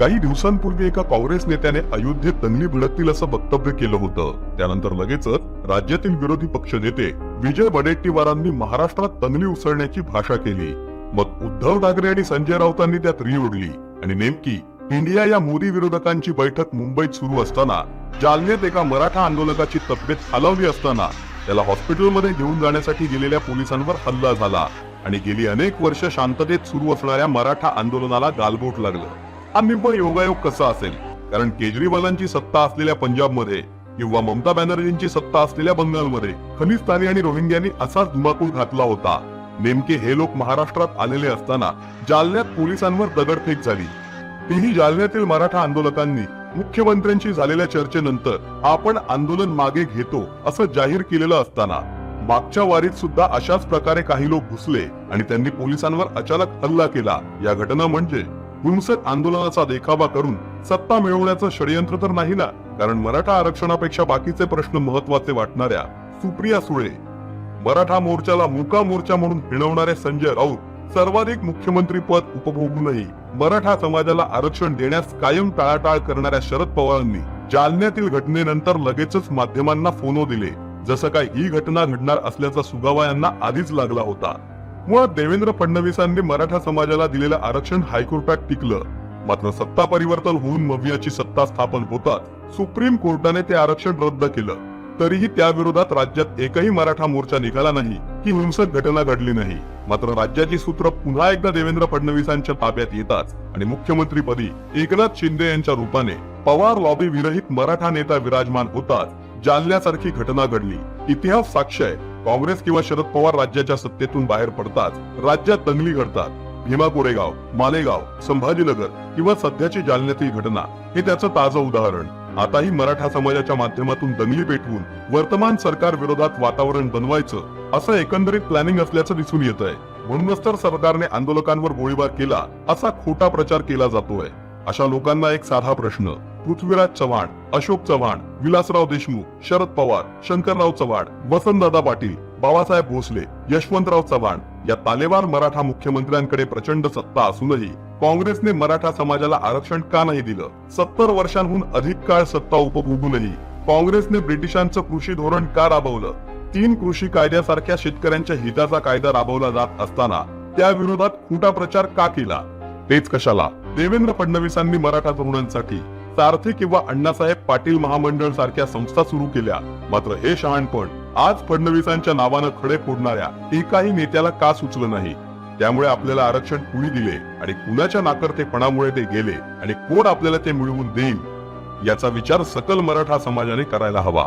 काही दिवसांपूर्वी एका काँग्रेस नेत्याने अयोध्येत दंगली भिडकतील असं वक्तव्य केलं होतं. त्यानंतर लगेचच राज्यातील विरोधी पक्ष नेते विजय वडेट्टीवारांनी महाराष्ट्रात दंगली उसळण्याची भाषा केली. मग उद्धव ठाकरे आणि संजय राऊतांनी त्यात री आणि नेमकी इंडिया या मोदी विरोधकांची बैठक मुंबईत सुरू असताना जालनेत एका मराठा आंदोलकाची तब्येत हलवली असताना त्याला हॉस्पिटलमध्ये घेऊन जाण्यासाठी गेलेल्या पोलिसांवर हल्ला झाला. आणि गेली अनेक वर्ष शांततेत सुरू असणाऱ्या मराठा आंदोलनाला गालबोट लागलं. आम्ही पण योगायोग कसा असेल? कारण केजरीवालांची सत्ता असलेल्या पंजाबमध्ये किंवा ममता बॅनर्जींची सत्ता असलेल्या बंगालमध्ये खलिस्तानी आणि रोहिंग्यांनी असाच धुमाकूळ घातला होता. नेमके हे लोक महाराष्ट्रात आलेले असताना जालन्यात पोलिसांवर दगडफेक झाली. तेही जालन्यातील मराठा आंदोलकांनी मुख्यमंत्र्यांशी झालेल्या चर्चेनंतर आपण आंदोलन मागे घेतो असं जाहीर केलेलं असताना मागच्या वारीत सुद्धा अशाच प्रकारे काही लोक घुसले आणि त्यांनी पोलिसांवर अचानक हल्ला केला. या घटना म्हणजे हिंसक आंदोलनाचा देखावा करून सत्ता मिळवण्याचं षडयंत्र तर नाही ना कारण मराठा आरक्षणापेक्षा बाकीचे प्रश्न महत्त्वाचे वाटणाऱ्या सुप्रिया सुळे मराठा मोर्चाला मुका मोर्चा म्हणून हिणवणारे संजय राऊत सर्वाधिक मुख्यमंत्री पद उपभोगूनही मराठा समाजाला आरक्षण देण्यास कायम टाळाटाळ करणाऱ्या शरद पवारांनी जालन्यातील घटनेनंतर लगेचच माध्यमांना फोनो दिले जसं काय ही घटना घडणार असल्याचा सुगावा यांना आधीच लागला होता. मुळात देवेंद्र फडणवीसांनी मराठा समाजाला दिलेलं आरक्षण हायकोर्टात टिकलं. मात्र सत्ता परिवर्तन होऊन मवियाची सत्ता स्थापन होताच सुप्रीम कोर्टाने ते आरक्षण रद्द केलं. तरीही त्या विरोधात राज्यात एकही मराठा मोर्चा निघाला नाही की हिंसक घटना घडली नाही. मात्र राज्याची सूत्र पुन्हा एकदा देवेंद्र फडणवीसांच्या ताब्यात येतात आणि मुख्यमंत्रीपदी एकनाथ शिंदे यांच्या रूपाने पवार लॉबी विरहित मराठा नेता विराजमान होतात जालन्यासारखी घटना घडली. इतिहास साक्ष आहे. काँग्रेस किंवा शरद पवार राज्याच्या सत्तेतून बाहेर पडताच राज्यात दंगली घडतात. भीमा कोरेगाव मालेगाव संभाजीनगर किंवा सध्याची जालन्यातील घटना हे त्याचं ताजं उदाहरण. आताही मराठा समाजाच्या माध्यमातून दंगली पेटवून वर्तमान सरकार विरोधात वातावरण बनवायचं असं एकंदरीत प्लॅनिंग असल्याचं दिसून येत आहे म्हणूनच तर सरकारने आंदोलकांवर गोळीबार केला असा खोटा प्रचार केला जातोय. अशा लोकांना एक साधा प्रश्न पृथ्वीराज चव्हाण अशोक चव्हाण विलासराव देशमुख शरद पवार शंकरराव चव्हाण वसंतदादा पाटील बाबासाहेब भोसले यशवंतराव चव्हाण या तालेवार मराठा मुख्यमंत्र्यांकडे प्रचंड सत्ता असूनही काँग्रेसने मराठा समाजाला आरक्षण का नाही दिलं? सत्तर वर्षांहून अधिक काळ सत्ता उपभोगूनही काँग्रेसने ब्रिटिशांचं कृषी धोरण का राबवलं? तीन कृषी कायद्यासारख्या शेतकऱ्यांच्या हिताचा कायदा राबवला जात असताना त्या विरोधात खोटा प्रचार का केला? तेच कशाला? देवेंद्र फडणवीसांनी मराठा तरुणांसाठी सारथी किंवा अण्णासाहेब पाटील महामंडळ सारख्या संस्था सुरू केल्या. मात्र हे शहाणपण आज फडणवीसांच्या नावानं खडे फोडणाऱ्या एकाही नेत्याला का सुचलं नाही? त्यामुळे आपल्याला आरक्षण कुणी दिले आणि कुणाच्या नाकर्तेपणामुळे ते गेले आणि कोण आपल्याला ते मिळवून देईल? याचा विचार सकल मराठा समाजाने करायला हवा.